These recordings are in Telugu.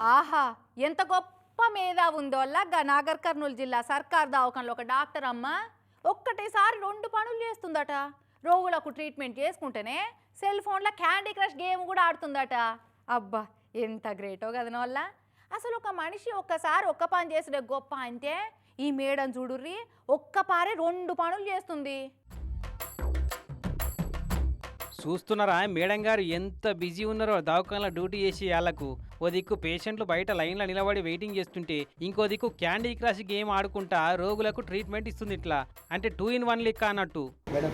ఆహా ఎంత గొప్ప మీద ఉందో గా నాగర్ కర్నూలు జిల్లా సర్కార్ దవాఖానలో ఒక డాక్టర్ అమ్మ ఒక్కటేసారి రెండు పనులు చేస్తుందట. రోగులకు ట్రీట్మెంట్ చేసుకుంటేనే సెల్ ఫోన్లో క్యాండీ క్రష్ గేమ్ కూడా ఆడుతుందట. అబ్బా ఎంత గ్రేటో కదన వల్ల అసలు ఒక మనిషి ఒక్కసారి ఒక్క పని చేసిన గొప్ప అంటే ఈ మేడం చూడుర్రి ఒక్క పారే రెండు పనులు చేస్తుంది. చూస్తున్నారా? మేడం గారు ఎంత బిజీ ఉన్నారో దవాఖానలో డ్యూటీ చేసి వాళ్ళకు. ఓ దిక్కు పేషెంట్లు బయట లైన్లో నిలబడి వెయిటింగ్ చేస్తుంటే ఇంకో దిక్కు క్యాండీ క్రష్ గేమ్ ఆడుకుంటా రోగులకు ట్రీట్మెంట్ ఇస్తుంది ఇట్లా. అంటే టూ ఇన్ వన్ లెక్క అన్నట్టు. మేడం.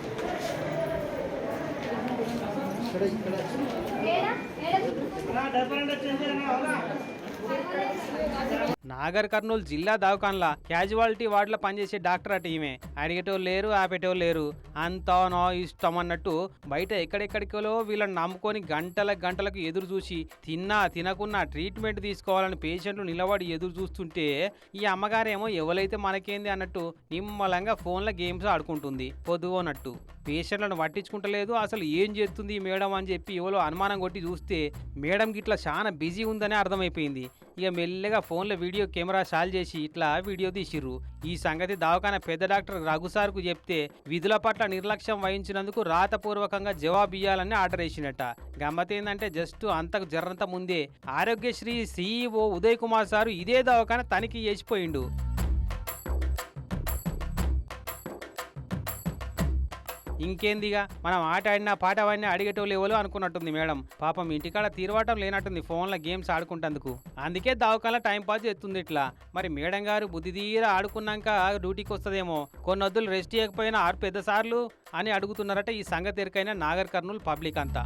నాగర్ కర్నూలు జిల్లా దవాఖాన్లా క్యాజువాలిటీ వార్డులో పనిచేసే డాక్టర్ అటు ఈమె అడిగేటోళ్ళు లేరు ఆపేటోళ్ళు లేరు. అంతా నో ఇష్టం అన్నట్టు బయట ఎక్కడెక్కడికో వీళ్ళని నమ్ముకొని గంటల గంటలకు ఎదురు చూసి తిన్నా తినకున్నా ట్రీట్మెంట్ తీసుకోవాలని పేషెంట్లు నిలబడి ఎదురు చూస్తుంటే ఈ అమ్మగారేమో ఎవరైతే మనకేంది అన్నట్టు నిమ్మలంగా ఫోన్లో గేమ్స్ ఆడుకుంటుంది. పొద్దుగోనట్టు పేషెంట్లను పట్టించుకుంటలేదు అసలు ఏం చేస్తుంది ఈ మేడం అని చెప్పి ఎవరో అనుమానం కొట్టి చూస్తే మేడం గిట్లా చాలా బిజీ ఉందని అర్థమైపోయింది. ఇక మెల్లగా ఫోన్లో వీడియో కెమెరా షాల్ చేసి ఇట్లా వీడియో తీసిర్రు. ఈ సంగతి దవాఖాన పెద్ద డాక్టర్ రఘు సార్కు చెప్తే విధుల పట్ల నిర్లక్ష్యం వహించినందుకు రాతపూర్వకంగా జవాబు ఇవ్వాలని ఆర్డర్ వేసినట్ట గమ్మత ఏంటంటే జస్ట్ అంతకు జర్రంత ముందే ఆరోగ్యశ్రీ సీఈఓ ఉదయ్ కుమార్ సారు ఇదే దవాఖాన తనిఖీ చేసిపోయిండు. ఇంకేందిగా? మనం ఆట ఆడినా పాట ఆడినా అడిగేటోళ్ళు లేవో అనుకున్నట్టుంది మేడం. పాపం ఇంటికాడ తీరవటం లేనట్టుంది ఫోన్లో గేమ్స్ ఆడుకుంటందుకు. అందుకే దావకాల టైం పాస్ చేస్తుంది ఇట్లా. మరి మేడం గారు బుద్ధి తీర ఆడుకున్నాక డ్యూటీకి వస్తుందేమో. కొన్ని వద్దులు రెస్ట్ చేయకపోయినా ఆరు పెద్ద సార్లు అని అడుగుతున్నారట ఈ సంగతి ఎరికైన నాగర్ కర్నూలు పబ్లిక్ అంతా.